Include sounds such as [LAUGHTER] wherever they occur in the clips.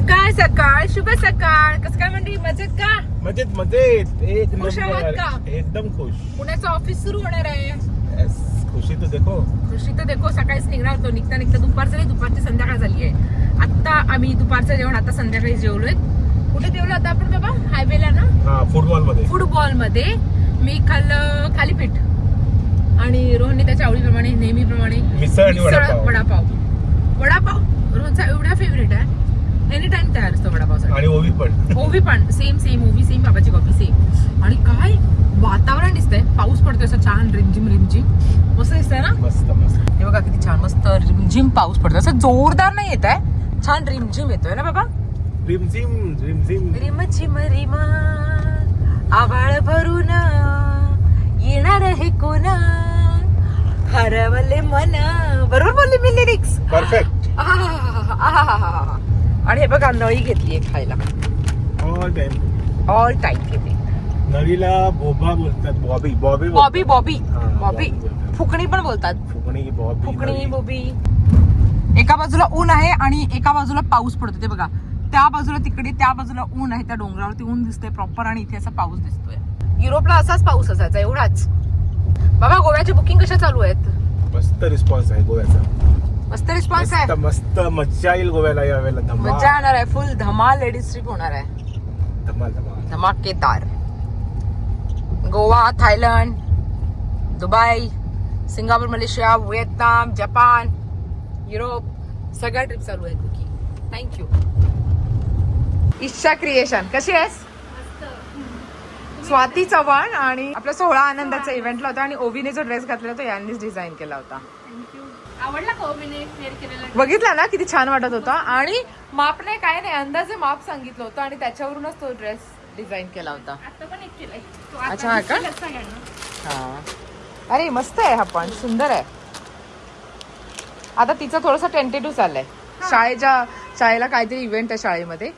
सकाळ सकाळ शुभ सकाळ. कसं काय म्हणते मजेत का? मजेत मजेत. एक खुश आहात नंबर का? एकदम खुश. पुण्याचं ऑफिस सुरू होणार आहे. Yes, खुशी तो देखो. खुशी तर देखो. सकाळीच निघणार होतो निघता निघता दुपार झाली दुपारची संध्याकाळ झाली आहे. आता आम्ही दुपारचं जेवण आता संध्याकाळी जेवलोय. कुठे जेवलो आता आपण बाबा? हायवेला ना? हा फुटबॉलमध्ये फुटबॉलमध्ये मी खाल्लं थालीपीठ आणि रोहनने त्याच्या आवडीप्रमाणे नेहमीप्रमाणे मिसळ आणि वडापाव. वडापाव. वडापाव रोहनचा एवढा फेवरेट आहे. एनी टाइम तयार असतो वडापावसाठी आणि ओवी पण. ओवी पण सेम सेम ओवी सेम बाबाची कॉपी सेम आणि काय वातावरण दिसतंय. पाऊस पडतोय असं छान रिमझिम रिमझिम. मस्त दिसतंय ना? मस्त मस्त. हे बघा किती छान मस्त रिमझिम पाऊस पडतोय. असं जोरदार नाही येत आहे छान रिमझिम येतोय ना बाबा? रिमझिम रिमझिम. रिमझिम रिमा. आभाळ भरून येणार आहे कोण? हरवले मन. बरोबर बोलली मी लिरिक्स परफेक्ट आणि हे बघा नळी घेतली आहे खायला. ऑल टाइम ऑल टाईम घेते नळीला बोबा बोलतात बॉबी बॉबी बॉबी बॉबी. हा, बॉबी बॉबी. बोलतात. फुकणी पण बोलतात. फुकणी बॉबी फुकणी नळी. बोबी. एका बाजूला ऊन आहे आणि एका बाजूला पाऊस पडतो ते बघा त्या बाजूला तिकडे त्या बाजूला ऊन आहे. त्या डोंगरावरती ऊन दिसतंय प्रॉपर आणि इथे असा पाऊस दिसतोय. युरोपला असाच पाऊस असायचा एवढाच. बाबा गोव्याची बुकिंग कशा चालू आहेत? मस्त रिस्पॉन्स आहे गोव्याचा. मस्त रिस्पॉन्स आहे. मस्त मस्त मज्जा येईल गोव्याला यावेळेला. धमाल. मजा येणार आहे. फुल धमाल लेडीज ट्रिप होणार आहे. धमाल धमाल. धमाकेदार. Goa Thailand Dubai Singapore Malaysia Vietnam Japan Europe. सगळ्या ट्रिप चालू आहेत बुकिंग थँक्यू इच्छा क्रिएशन कशी आहेस? स्वाती चव्हाण आणि आपला सोहळा आनंदाचा इव्हेंटला होता आणि ओवीने जो ड्रेस घातलेला तो यांनीच डिझाईन केला होता. आवडला का मी वेअर केलेला? बघितला ना किती छान वाटत होता. आणि मापने काय नाही अंदाजे माप सांगितलं होतं आणि त्याच्यावरूनच तो ड्रेस डिझाईन केला होता. आता पण एक केलाय. तो अच्छा, हा का? हा. अरे मस्त आहे हा पण सुंदर आहे. आता तिचं थोडस टेंटेटिव्ह चाललंय. शाळेच्या शाळेला काहीतरी इव्हेंट आहे शाळेमध्ये.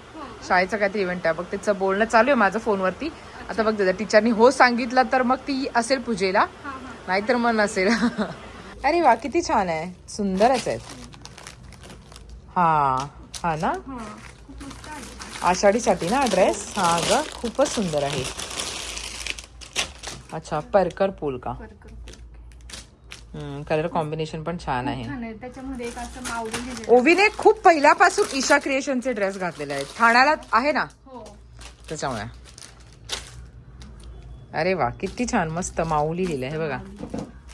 शाळेचा काहीतरी इव्हेंट आहे. बघ तिचं बोलणं चालू आहे माझं फोनवरती. आता बघ टीचरनी हो सांगितलं तर मग ती असेल पूजेला. नाहीतर मग नसेल. [LAUGHS] अरे वा किती छान आहे. सुंदरच आहेत. हा हा ना? आषाढीसाठी ना ड्रेस हा ग खूपच सुंदर आहे. अच्छा परकर पूल का? कलर कॉम्बिनेशन पण छान आहे. आहे. त्याच्यामध्ये एक असं मावळून लिहिलेलं ओवीने खूप पहिल्यापासून ईशा क्रिएशनचे ड्रेस घातलेले आहेत. ठाण्याला आहे ना? हो. त्याच्यामुळे. अरे वा किती छान मस्त माऊली लिहिलं हे बघा.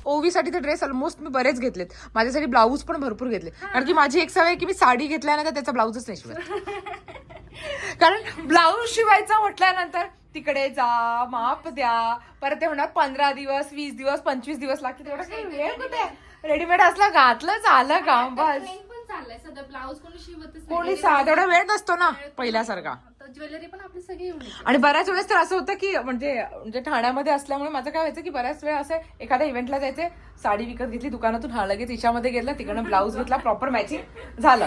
ओवीसाठी तर ड्रेस ऑलमोस्ट मी बरेच घेतलेत. माझ्यासाठी ब्लाऊज पण भरपूर घेतले. कारण की माझी एक सवय आहे की मी साडी घेतल्यानंतर त्याचा ब्लाऊजच नाही शिवत. कारण ब्लाऊज शिवायचा म्हटल्यानंतर तिकडे जा माप द्या परत ते म्हणणार पंधरा दिवस वीस दिवस पंचवीस दिवस लागतील. तेवढा काही वेळ कुठे? रेडीमेड असला घातलं झालं काम बस. ब्लाऊज कोणी शिवतच कोणी सा तेवढा वेळ नसतो ना पहिल्यासारखा. ज्वेलरी पण आपली सगळी येऊन येते. आणि बऱ्याच वेळेस तर असं होतं की म्हणजे म्हणजे ठाण्यामध्ये असल्यामुळे माझं काय व्हायचं की बऱ्याच वेळ असं एखाद्या इव्हेंटला जायचे साडी विकत घेतली दुकानातून हा लगेच ईशामध्ये गेला तिकडनं ब्लाऊज घेतला प्रॉपर मॅचिंग झालं.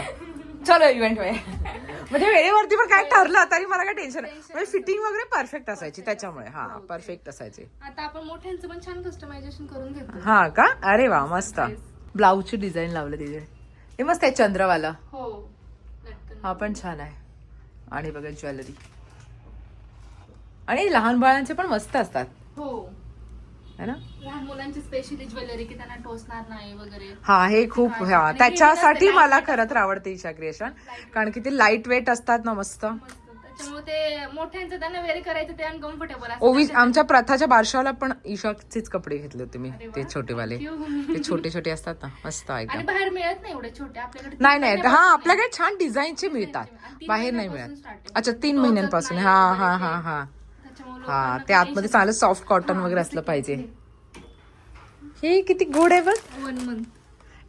चलो इव्हेंटमध्ये. म्हणजे वेळेवरती पण काय ठरलं तरी मला काय टेन्शन नाही. म्हणजे फिटिंग वगैरे परफेक्ट असायची त्याच्यामुळे. हा परफेक्ट असायचे. आता आपण मोठ्यांचं पण छान कस्टमायझेशन करून घेतो हा का? अरे वा मस्त. ब्लाऊजची डिझाईन लावलं तिथे. हे मस्त आहे चंद्रवाला. हो. लटकन हा पण छान आहे. आणि बघा ज्वेलरी. आणि लहान बाळांचे पण मस्त असतात. हो. है ना? लहान मुलांची स्पेशली ज्वेलरी की त्यांना टोचणार नाही वगैरे. हा हे खूप हा त्याच्यासाठी मला खरं तर आवडते ईशा क्रिएशन कारण की ते लाइट वेट असतात ना मस्त. त्याच्यामुळे ते मोठ्यांचं त्यांना वेअर करायचं ते अनकम्फर्टेबल ओवी आमच्या प्रथाच्या बारशाला पण ईशाचेच कपडे घेतले होते मी. ते छोटेवाले. ते छोटे छोटे असतात ना मस्त आणि एकदम बाहेर मिळत नाही एवढे छोटे आपल्याकडे नाही नाही हा आपल्याकडे छान डिझाईनचे मिळतात. बाहेर नाही मिळत. आहे. अच्छा तीन महिन्यांपासून. हा हा. हा हा. हा ते आतमध्ये चांगलं सॉफ्ट कॉटन वगैरे असलं पाहिजे. हे किती गोड आहे बघ. वन मंथ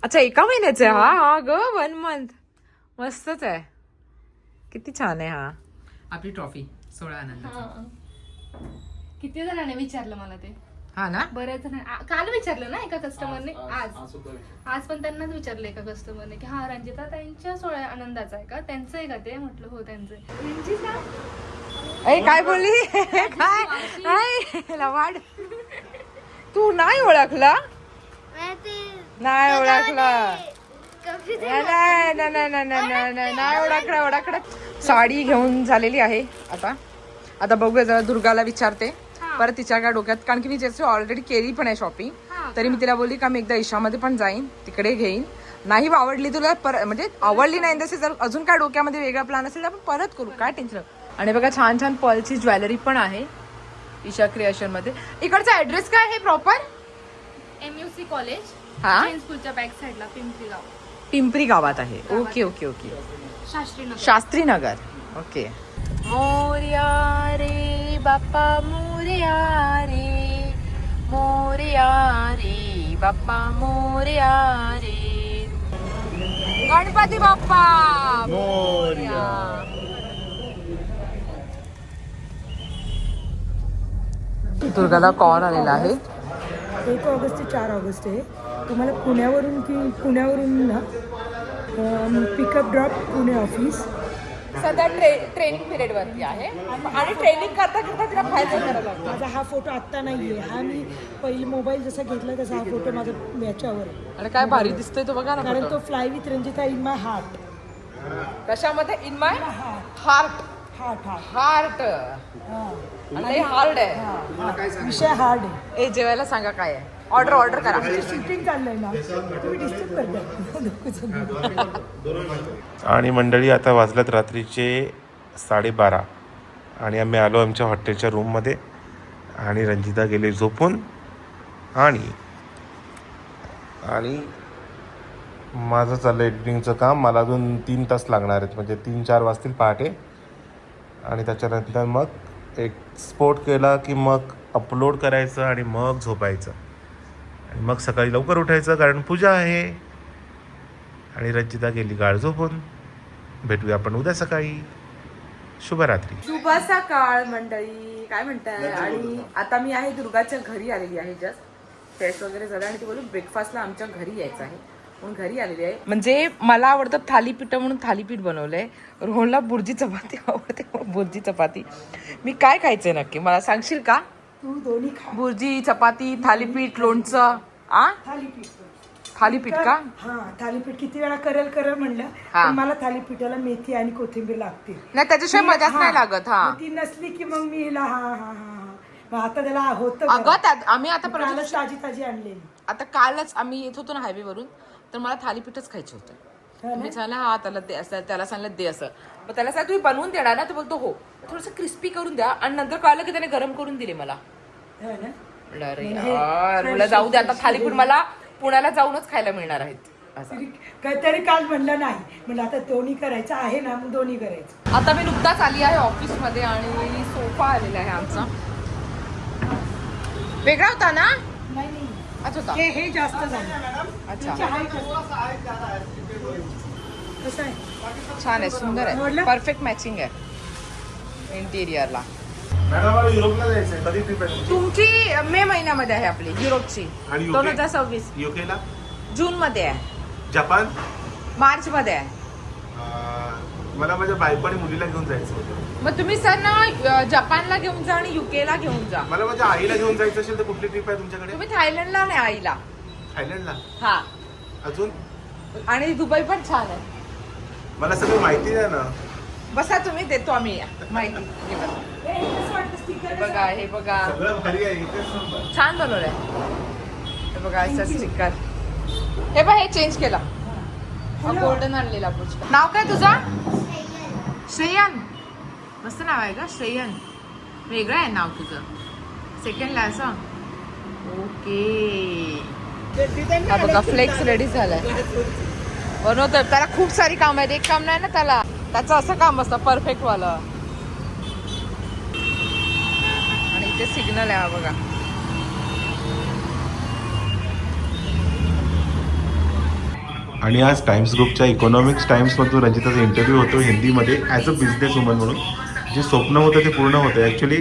अच्छा एका महिन्याचं आहे? हा हा ग वन मंथ मस्तच आहे. किती छान आहे हा. आपली ट्रॉफी सोळा आनंद किती जणांनी विचारलं मला ते हा ना बऱ्याच जण काल विचारलं ना एका कस्टमरने आज आज पण त्यांनाच विचारलं एका कस्टमरने की हा रंजिता त्यांच्या सोळा आनंदाचा आहे का त्यांचं आहे का ते म्हटलं हो त्यांचं रंजिता काय बोलली काय काय लवाड तू नाही ओळखला नाही ओळखला नाही ओळखला ओळखला साडी घेऊन झालेली आहे आता. आता बघूया जरा दुर्गाला विचारते. परत तिच्या काय डोक्यात कारण की मी ज्याची ऑलरेडी केली पण आहे शॉपिंग तरी मी तिला बोलली का मी एकदा ईशामध्ये पण जाईन तिकडे घेईन. नाही आवडली तुला पर म्हणजे आवडली नाही तसे जर अजून काय डोक्यामध्ये वेगळा प्लॅन असेल तर आपण परत करू काय टेन्शन आणि बघा छान छान पॉलची ज्वेलरी पण आहे ईशा क्रिएशनमध्ये इकडचा ऍड्रेस काय आहे proper M U C college हा? स्कूलच्या बॅक साईडला पिंपरी गाव. पिंपरी गावात आहे. Okay okay okay Shastri Nagar okay. Morya रे बाप्पा मोर्या रे. मोर्या रे बाप्पा मोर्या रे. गणपती बाप्पा! मोर्या. दुर्गाला कॉल आलेला आहे. एक ऑगस्ट ते चार ऑगस्ट आहे. तुम्हाला पुण्यावरून की पुण्यावरून ना? पिकअप ड्रॉप पुणे ऑफिस सध्या ट्रे ट्रेनिंग पिरियड वरती आहे. आणि ट्रेनिंग करता करता तिला फायदा करायला लागतो. माझा हा फोटो आत्ता नाही आहे हा मी पहिले मोबाईल जसा घेतला तसा हा फोटो माझा याच्यावर आहे. आणि काय भारी दिसतोय तो बघा ना कारण. तो fly with Ranjita in my heart कशामध्ये? In my heart heart heart heart heart हां. आणि हार्ड आहे. हां. विषय हार्ड आहे. ए जेवायला सांगा काय आहे. ऑर्डर ऑर्डर करा. शूटिंग चाललंय ना. तुम्ही डिस्टर्ब करताय आणि मंडळी आता वाजल्यात रात्रीचे साडेबारा. आणि आम्ही आलो आमच्या हॉटेलच्या रूममध्ये. आणि रंजिता गेले झोपून. आणि आणि माझं चाललं एडिटिंगचं काम. मला अजून तीन तास लागणार आहेत. म्हणजे तीन चार वाजतील पहाटे. आणि त्याच्यानंतर मग एक स्पोर्ट केला की मग अपलोड करायचं आणि मग झोपायचं. आणि मग सकाळी लवकर उठायचं कारण पूजा आहे. आणि रंजिता गेली गाळ झोपून. भेटूया आपण उद्या सकाळी. शुभरात्री. शुभ सकाळ मंडळी. काय म्हणताय? आणि आता मी आहे दुर्गाच्या घरी आलेली आहे जस्ट फ्रेश वगैरे झालं आणि ती बोलून ब्रेकफास्टला आमच्या घरी यायचं आहे. म्हणून घरी आलेली आहे. म्हणजे मला आवडतं थालीपीठ म्हणून थालीपीठ बनवलंय. रोहनला बुर्जी चपाती आवडते बुर्जी चपाती. मी काय खायचंय नक्की? मला सांगशील का? तू दोन्ही खा. बुर्जी चपाती थालीपीठ लोणचं आ? थालीपीठ. थालीपीठ का? हा थालीपीठ किती वेळा करेल करेल म्हणलं हा. पण मला थालीपीठाला मेथी आणि कोथिंबीर लागते नाही त्याच्याशिवाय मजाच नाही लागत हा. मग ती नसली की मग मी हिला हा हा हा हा. मग आता त्याला होतं अगं त्यात आम्ही आता परवा ताजी ताजी आणलेली. आता कालच आम्ही येत होतो ना हायवे वरून तर मला थालीपीठच खायचं होतं. मी सांगलं हा त्याला दे असं त्याला सांगलं दे असं. मग त्याला सांग तुम्ही बनवून देणार ना? तो बोलतो हो. थोडस क्रिस्पी करून द्या आणि नंतर कळलं की त्याने गरम करून दिले मला. हो ना? म्हणलं, अरे यार, जाऊ दे आता थालीपीठ मला पुण्याला जाऊनच खायला मिळणार आहेत. तरी काहीतरी काल म्हणलं नाही. म्हणलं आता दोन्ही करायचं आहे ना मग दोन्ही करायचं. आता मी नुकताच आली आहे ऑफिसमध्ये आणि सोफा आलेला आहे आमचा. वेगळा होता ना? अच्छा होता. हे हे जास्त झालं. अच्छा. चहा कसं आहे? छान आहे सुंदर आहे? परफेक्ट मॅचिंग आहे. इंटिरियरला मॅडम मला युरोपला जायचंय. कधी ट्रिप आहे तुमची? मे महिन्यामध्ये आहे आपली युरोपची? दोन हजार सव्वीस. युकेला जून मध्ये आहे. जपान? मार्च मध्ये आहे मला माझ्या बायको आणि मुलीला घेऊन जायचं होतं. मग तुम्ही सर ना जपानला घेऊन जा आणि युके ला घेऊन जा. मला माझ्या आईला घेऊन जायचं असेल तर कुठली ट्रिप आहे तुमच्याकडे? तुम्ही थायलंडला नाही आईला. थायलंडला? हा. अजून? आणि दुबई पण छान आहे. मला सगळं माहिती द्या ना. बसा तुम्ही देतो आम्ही. माहिती. हे बघा. हे बघा हे. छान बनवलंय. हे बघा असं स्टिकर. हे बघ हे चेंज केला. गोल्डन आणलेला पुष्प. नाव काय तुझा? श्रेयन. मस्त नाव आहे का श्रेयन. वेगळं आहे नाव तुझं. सेकंडला असं ओके बघा फ्लेक्स रेडी झालाय. बनवतोय. त्याला खूप सारी काम आहेत. एक काम नाही ना त्याला. त्याचं असं काम असतं परफेक्टवालं आणि इथे सिग्नल आहे हा बघा. आणि आज टाइम्स ग्रुपच्या इकॉनॉमिक्स टाइम्समधून रंजिताचा इंटरव्ह्यू होतो हिंदीमध्ये ॲज अ बिझनेस वुमन म्हणून. जे स्वप्न होतं ते पूर्ण होतं. ॲक्च्युली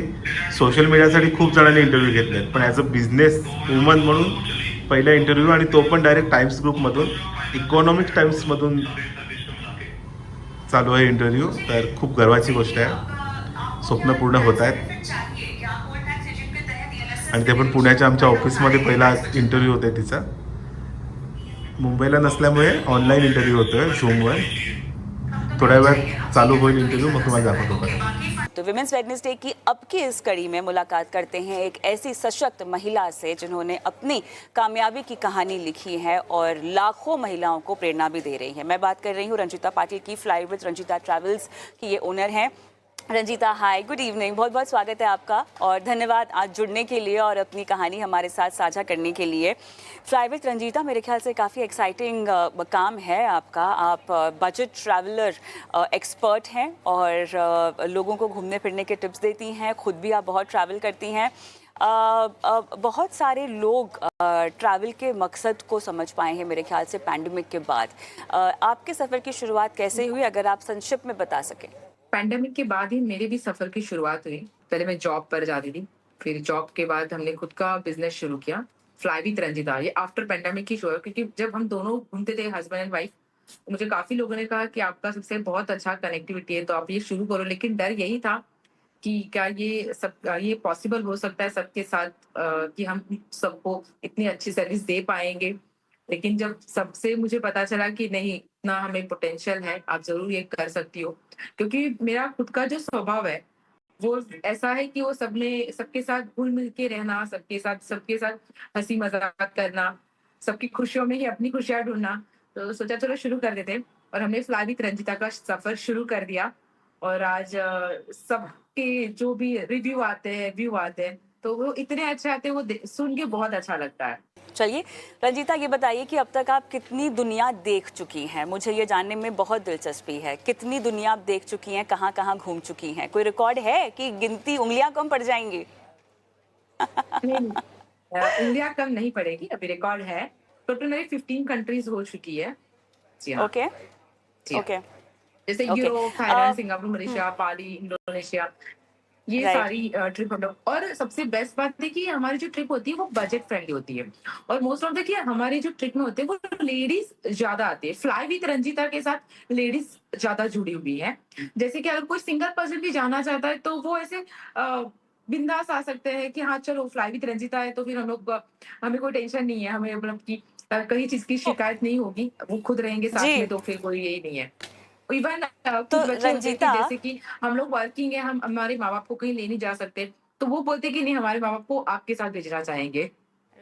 सोशल मीडियासाठी खूप जणांनी इंटरव्ह्यू घेतले आहेत पण ॲज अ बिझनेस वुमन म्हणून पहिला इंटरव्ह्यू आणि तो पण डायरेक्ट टाइम्स ग्रुपमधून इकॉनॉमिक्स टाइम्समधून चालू आहे इंटरव्ह्यू तर खूप गर्वाची गोष्ट आहे. स्वप्न पूर्ण होत आहेत. आणि ते पण पुण्याच्या आमच्या ऑफिसमध्ये पहिला इंटरव्ह्यू होता तिचा. मुंबईला नसल्यामुळे ऑनलाईन इंटरव्ह्यू होतोय झूमवर थोड्या वेळात चालू होईल इंटरव्ह्यू मग तुम्हाला दाखवतो परत. तो विमेंस वेडनेसडे की अब की इस कड़ी में मुलाकात करते हैं एक ऐसी सशक्त महिला से जिन्होंने अपनी कामयाबी की कहानी लिखी है और लाखों महिलाओं को प्रेरणा भी दे रही है। मैं बात कर रही हूँ रंजिता पाटिल की फ्लाई विद रंजिता ट्रैवल्स की ये ओनर हैं। रंजीता हाय गुड इवनिंग बहुत बहुत स्वागत है आपका और धन्यवाद आज जुड़ने के लिए और अपनी कहानी हमारे साथ साझा करने के लिए। फ्लाई विद रंजीता मेरे ख्याल से काफ़ी एक्साइटिंग काम है आपका। आप बजट ट्रैवलर एक्सपर्ट हैं और लोगों को घूमने फिरने के टिप्स देती हैं खुद भी आप बहुत ट्रैवल करती हैं। अ, बहुत सारे लोग ट्रैवल के मकसद को समझ पाए हैं मेरे ख्याल से पैंडमिक के बाद। आपके सफ़र की शुरुआत कैसे हुई अगर आप संक्षिप्त में बता सकें? पैंडेमिक के बाद ही मेरे भी सफ़र की शुरुआत हुई। पहले मैं जॉब पर जाती थी फिर जॉब के बाद हमने खुद का बिज़नेस शुरू किया फ्लाई विथ रंजिता ये आफ्टर पैंडेमिक की शुरुआत क्योंकि जब हम दोनों घूमते थे हस्बैंड एंड वाइफ मुझे काफ़ी लोगों ने कहा कि आपका सबसे बहुत अच्छा कनेक्टिविटी है तो आप ये शुरू करो। लेकिन डर यही था कि क्या ये सब ये पॉसिबल हो सकता है सबके साथ अ, कि हम सबको इतनी अच्छी सर्विस दे पाएँगे। लेकिन जब सबसे मुझे पता चला कि नहीं इतना हमें पोटेंशियल है, आप ज़रूर ये कर सकती हो। क्योंकि मेरा खुद का जो स्वभाव है, वो ऐसा है कि वो सबने, सबके साथ घुल मिल के रहना, सबके साथ सबके साथ हँसी मज़ाक करना, सबकी खुशियों में ही अपनी खुशियाँ ढूंढना। तो सोचा चलो शुरू कर देते। और हमने फ्लाई विथ रंजिता का सफ़र शुरू कर दिया। और आज सबके जो भी रिव्यू आते हैं व्यू आते हैं तो वो इतने अच्छे आते हैं वो सुन के बहुत अच्छा लगता है। चलिए रंजीता ये बताइए कि अब तक आप कितनी दुनिया देख चुकी हैं? मुझे ये जानने में बहुत दिलचस्पी है। कितनी दुनिया आप देख चुकी हैं कहाँ कहाँ घूम चुकी हैं? कोई रिकॉर्ड है कि गिनती उंगलियाँ कम पड़ जाएँगी? इंडिया कम नहीं पड़ेगी अभी रिकॉर्ड है। टोटल मेरी फिफ्टीन कंट्रीज़ हो चुकी है। हाँ। ओके। हाँ। ओके। जैसे Europe Thailand Singapore Malaysia Bali Indonesia. ये Right. सारी ट्रिप हम लोग और सबसे बेस्ट बात है कि हमारी जो ट्रिप होती है वो बजट फ्रेंडली होती है। और मोस्ट ऑफ़ द कि हमारी जो ट्रिप में होते हैं वो लेडीज़ ज़्यादा आती है। फ्लाई विथ रंजीता के साथ लेडीज़ ज़्यादा जुड़ी हुई है। जैसे कि अगर कोई सिंगल पर्सन भी जाना चाहता है तो वो ऐसे अ, बिंदास आ सकते हैं कि हाँ चलो फ्लाई विथ रंजीता है तो फिर हम लोग हमें कोई टेंशन नहीं है। हमें मतलब की कहीं चीज़ की शिकायत नहीं होगी। वो खुद रहेंगे साथ में तो फिर कोई यही नहीं है। इवन कुछ तो रंजीता- जैसे कि हम लोग वर्किंग है हम हमारे माँ बाप को कहीं ले नहीं जा सकते तो वो बोलते कि नहीं हमारे माँ बाप को आपके साथ भेजना चाहेंगे।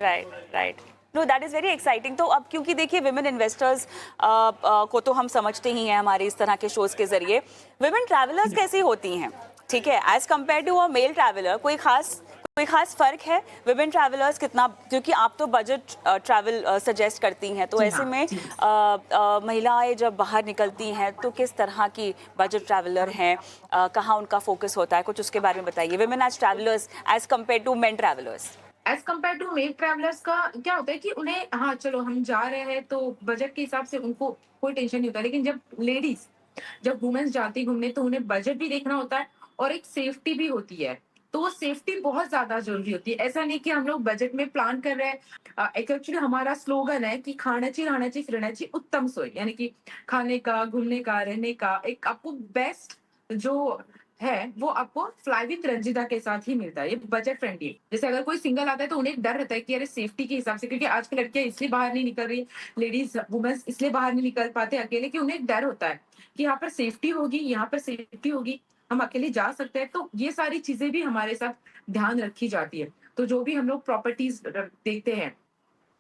Right right no that is very exciting तो अब क्योंकि देखिए विमेन इन्वेस्टर्स को तो हम समझते ही हैं हमारे इस तरह के शोज़ के ज़रिए। विमेन ट्रैवलर्स कैसी होती हैं? ठीक है as compared to a male traveller कोई खास कोई खास फ़र्क है? विमेन ट्रैवलर्स कितना क्योंकि आप तो बजट ट्रैवल सजेस्ट करती हैं तो ऐसे हाँ, में महिलाएँ जब बाहर निकलती हैं तो किस तरह की बजट ट्रैवलर हैं? कहाँ उनका फोकस होता है? कुछ उसके बारे में बताइए। Women as travellers as compared to men travellers as compared to male travellers का क्या होता है कि उन्हें हाँ चलो हम जा रहे हैं तो बजट के हिसाब से उनको कोई टेंशन नहीं होता। लेकिन जब लेडीज़ जब वुमेन्स जाती घूमने तो उन्हें बजट भी देखना होता है और एक सेफ्टी भी होती है। तो सेफ्टी बहुत ज़्यादा ज़रूरी होती है। ऐसा नहीं कि हम लोग बजट में प्लान कर रहे हैं। एक्चुअली हमारा स्लोगन है कि खाना चाहिए रहना चाहिए फिरना चाहिए उत्तम सोई। यानी कि खाने का, घूमने का, रहने का, एक आपको बेस्ट जो है, वो आपको फ्लाई विथ रंजिता के साथ ही मिलता है। ये बजट फ्रेंडली जैसे अगर कोई सिंगल आता है तो उन्हें डर रहता है कि अरे सेफ्टी के हिसाब से, क्योंकि आज की लड़कियाँ इसलिए बाहर नहीं निकल रही लेडीज़ वुमेन्स इसलिए बाहर नहीं निकल पाते अकेले कि उन्हें डर होता है कि यहाँ पर सेफ्टी होगी, यहाँ पर सेफ्टी होगी। हम अकेले जा सकते हैं तो ये सारी चीज़ें भी हमारे साथ ध्यान रखी जाती है। तो जो भी हम लोग प्रॉपर्टीज़ देखते हैं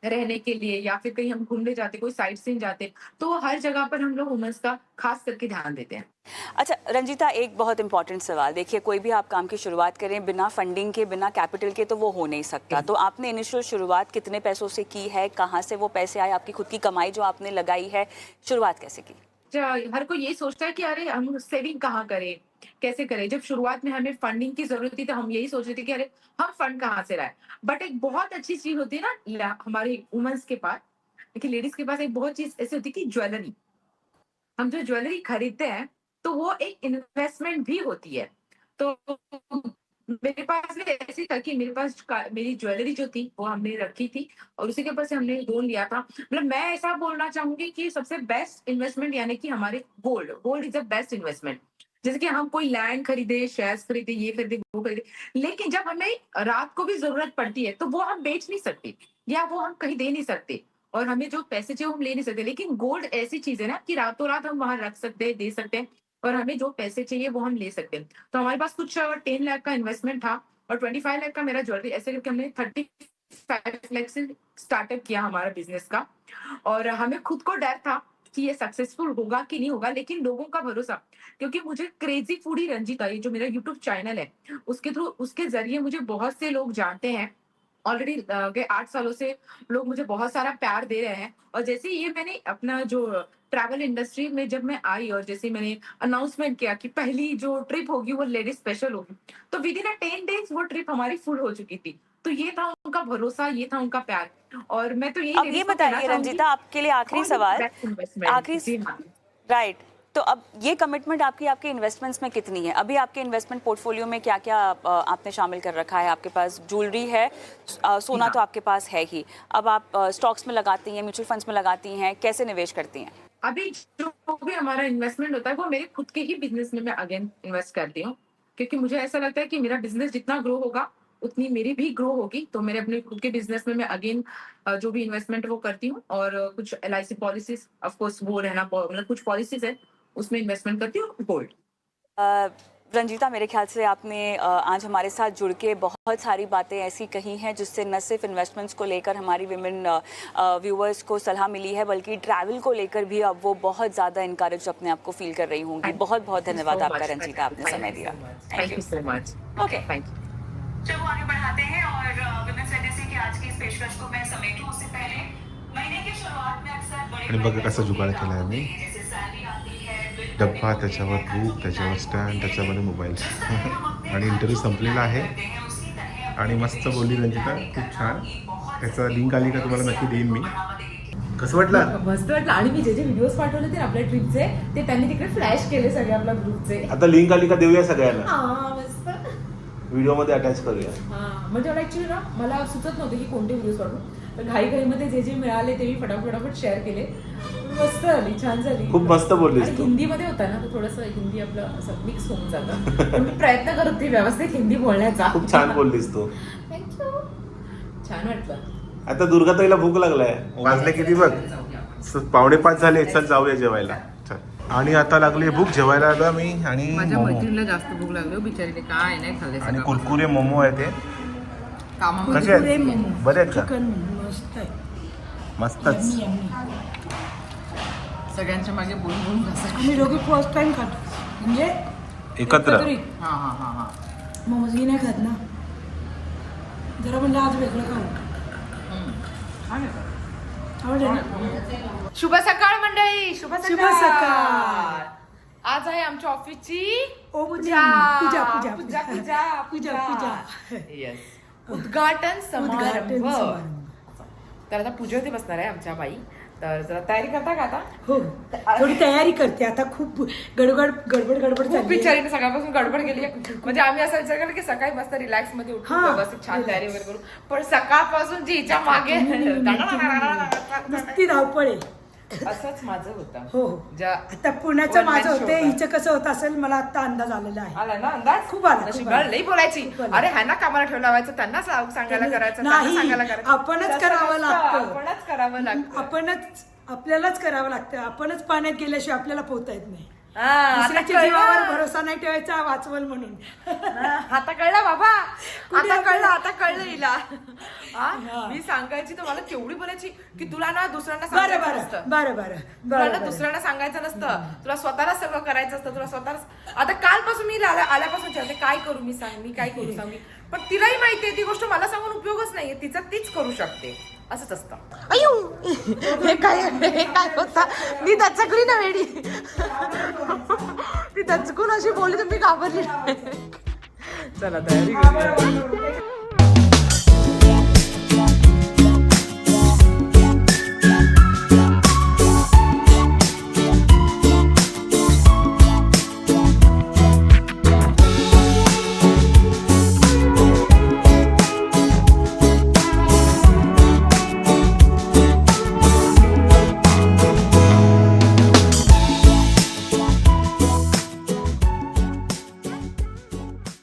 रहने के लिए या फिर कहीं हम घूमने जाते कोई साइट सीन जाते तो हर जगह पर हम लोग वुमेन्स का खास करके ध्यान देते हैं। अच्छा रंजीता एक बहुत इंपॉर्टेंट सवाल। देखिए कोई भी आप काम की शुरुआत करें बिना फंडिंग के बिना कैपिटल के तो वो हो नहीं सकता। तो आपने इनिशियल शुरुआत कितने पैसों से की है कहाँ से वो पैसे आए आपकी खुद की कमाई जो आपने लगाई है शुरुआत कैसे की? हर कोई यही सोचता है कि अरे, हम सेविंग कहाँ करें? कैसे करें? जब शुरुआत में हमें फंडिंग की ज़रूरत थी तो हम यही सोच रहे थे कि अरे, हम फंड कहाँ से लाए? बट एक बहुत अच्छी चीज़ होती है ना, ला- हमारी वुमेन्स के पास, देखिए लेडीज़ के पास एक बहुत चीज़ ऐसी होती है कि ज्वेलरी हम जो ज्वेलरी खरीदते हैं तो वो एक इन्वेस्टमेंट भी होती है। तो मेरे पास भी ऐसी था कि मेरे पास मेरी ज्वेलरी जो थी, वो हमने रखी थी और उसी के ऊपर से हमने लोन लिया था। मतलब मैं ऐसा बोलना चाहूँगी कि सबसे बेस्ट इन्वेस्टमेंट यानी कि हमारे gold gold is the best investment जैसे कि हम कोई लैंड खरीदे शेयर्स खरीदे, ये खरीदे, वो खरीदे, लेकिन जब हमें रात को भी ज़रूरत पड़ती है तो वो हम बेच नहीं सकते या वो हम कहीं दे नहीं सकते और हमें जो पैसे चाहिए हम ले नहीं सकते। लेकिन गोल्ड ऐसी चीज़ है ना कि रातों रात हम वहाँ रख सकते हैं, दे सकते हैं। और हमें जो पैसे चाहिए वो हम ले सकते हैं। तो हमारे पास कुछ टेन लाख का इन्वेस्टमेंट था और ट्वेंटी फाइव लाख का मेरा ज्वेलरी ऐसे करके हमने थर्टी फाइव लाख से स्टार्टअप किया हमारा बिज़नेस का। और हमें खुद को डर था कि ये सक्सेसफुल होगा कि नहीं होगा, लेकिन लोगों का भरोसा, क्योंकि मुझे क्रेजी फूडी रंजीता, ये जो मेरा यूट्यूब चैनल है, उसके थ्रू, उसके ज़रिए मुझे बहुत से लोग जानते हैं। ऑलरेडी गए आठ सालों से लोग मुझे बहुत सारा प्यार दे रहे हैं। और जैसे ये मैंने अपना जो ट्रैवल इंडस्ट्री में जब मैं आई और जैसे मैंने अनाउंसमेंट किया कि पहली जो ट्रिप होगी वो लेडीज़ स्पेशल होगी तो within a ten days वो ट्रिप हमारी फुल हो चुकी थी। तो ये था उनका भरोसा ये था उनका प्यार। और मैं तो यही अब ये बताइए रंजीता आपके लिए आखिरी सवाल? आखिरी हाँ। राइट तो अब ये कमिटमेंट आपकी आपके इन्वेस्टमेंट्स में कितनी है? अभी आपके इन्वेस्टमेंट पोर्टफोलियो में क्या क्या आपने शामिल कर रखा है? आपके पास ज्वेलरी है सोना हाँ। तो आपके पास है ही। अब आप स्टॉक्स में लगाती हैं म्यूचुअल फंड्स में लगाती हैं कैसे निवेश करती हैं? अभी जो भी हमारा इन्वेस्टमेंट होता है, वो मेरे खुद के ही बिज़नेस में मैं अगेन इन्वेस्ट करती हूँ। क्योंकि मुझे ऐसा लगता है कि मेरा बिज़नेस जितना ग्रो होगा, उतनी मेरी भी ग्रो होगी। तो मेरे अपने खुद के बिज़नेस में मैं अगेन जो भी इन्वेस्टमेंट वो करती हूँ। और कुछ L I C policies of course वो रहना मतलब कुछ पॉलिसीज़ है, उसमें इन्वेस्टमेंट करती हूँ गोल्ड रंजीता मेरे ख्याल से आपने आज हमारे साथ जुड़ के बहुत सारी बातें ऐसी कही हैं जिससे न सिर्फ़ इन्वेस्टमेंट्स को लेकर हमारी विमेन व्यूवर्स को सलाह मिली है बल्कि ट्रैवल को लेकर भी अब वो बहुत ज़्यादा इनकरेज अपने आप को फील कर रही होंगी। बहुत बहुत धन्यवाद आपका रंजीता आपने समय दिया। Thank you so much okay thank you चलो आगे बढ़ाते हैं और विमेंस वेडनेस की आज की इस पेशकश को मैं समेटूं उससे पहले। महीने की शुरुआत में अक्सर बड़े आणि बघा कसा जुगाड केला आहे डब्बा त्याच्यावर बुक त्याच्यावर स्टँड त्याच्यामध्ये मोबाईल [LAUGHS] आणि इंटरव्ह्यू संपलेला आहे. आणि मस्त बोलली रंजिता खूप छान. त्याचा लिंक आली का तुम्हाला नक्की देईन मी. कसं वाटलं? मस्त वाटलं. आणि मी जे जे व्हिडिओज पाठवले ते आपल्या ट्रिपचे ते त्यांनी तिकडे फ्लॅश केले सगळे आपल्या ग्रुपचे आता लिंक आली का देऊया सगळ्यांना? हा व्हिडिओमध्ये अटॅच करूया. म्हणजे मला ऍक्च्युली ना मला सुचत नव्हतं की कोणते व्हिडिओज पाठवू. तर घाई घाईमध्ये जे जे मिळाले ते मी फटाफट फटाफट शेअर केले. मस्त झाली छान झाली. खूप मस्त बोललीस आणि तू. हिंदीमध्ये होता ना तर थोडंसं हिंदी आपलं असं मिक्स होऊन जातं. पण मी प्रयत्न करत होते व्यवस्थित हिंदी बोलण्याचा खूप छान बोललीस तू. थँक्यू छान वाटलं. आता दुर्गाताईला भूक लागलाय. वाजले किती बघ? स- पावणे पाच झाले चल जाऊया जेवायला. चल. आणि आता लागली भूक. जेवायला आलो मी आणि माझ्या मोमो. मैत्रिणीला जास्त भूक लागली हो बिचारीने काय नाही खाल्ले आणि कुरकुरे मोमो आहे ते. कामामध्ये. कसे आहेत? बरे आहेत का? मस्त आहे. मस्तच. सगळ्यांच्या मागे बोलून बोलून बसायचं. मी दोघी फर्स्ट टाइम खातो. म्हणजे एकत्र? हां हां हां हां. मोमोजगी नाही खात ना. जरा म्हणजे आज वेगळं खाऊ. शुभ सकाळ मंडळी शुभ शुभ सकाळ. आज आहे आमच्या ऑफिसची पूजा. पूजा. पूजा पूजा पूजा पूजा. पूजा येस उद्घाटन समारंभ. तर आता पूजा होते बसणार आहे आमच्या बाई. तर जरा तयारी करता का आता? हो थोडी तयारी करते. आता खूप गडबड गडबड गडबड खूप. बिचारीने सकाळपासून गडबड केली आहे. [LAUGHS] म्हणजे आम्ही असं विचार केला की सकाळी मस्त रिलॅक्समध्ये उठून व्यवस्थित छान. तयारी वगैरे करू. पण सकाळपासून जी हिच्या मागे [LAUGHS] [LAUGHS] नुसती धावपळ आहे. असंच माझं होतं. हो. ज्या आता पुण्याचं माझं होते. हिचं कसं होत असेल मला आता अंदाज आलेला आहे. आला ना अंदाज? खूप आला, खूप नशिबाला आला. लई बोलायची. खूप आला. अरे ह्यांना कामाला ठेवलं लावायचं त्यांना सा- सांगायला करायचं त्यांना नाही, सांगायला करायचं. आपणच तसं करावं नसतं, लागतं. आपणच करावं लागतं. आपणच आपल्यालाच करावं लागतं. आपणच पाण्यात गेल्याशिवाय आपल्याला पोहता येत नाही. दुसऱ्याच्या जीवावर कळलं. भरोसा नाही ठेवायचा वाचवल म्हणून. आता कळलं बाबा. आता कळलं आता कळलं हिला? मी सांगायची तर मला केवढी बोलायची की तुला ना दुसऱ्यांना बरं सांगायचं बरं नसतं बरं बरं. दुसऱ्यांना सांगायचं नसतं. तुला स्वतःलाच सगळं करायचं असतं तुला स्वतःच आता कालपासून मी आल्या- आल्यापासून ठरते काय करू मी सांग मी काय करू सांग पण तिलाही माहितीये ती गोष्ट मला सांगून उपयोगच नाहीये. तिचं तीच करू शकते. असंच असतं. अयो हे काय हे काय होता? मी दचकली ना वेडी. ती दचकून अशी बोलली तर मी घाबरली. चला तयारी.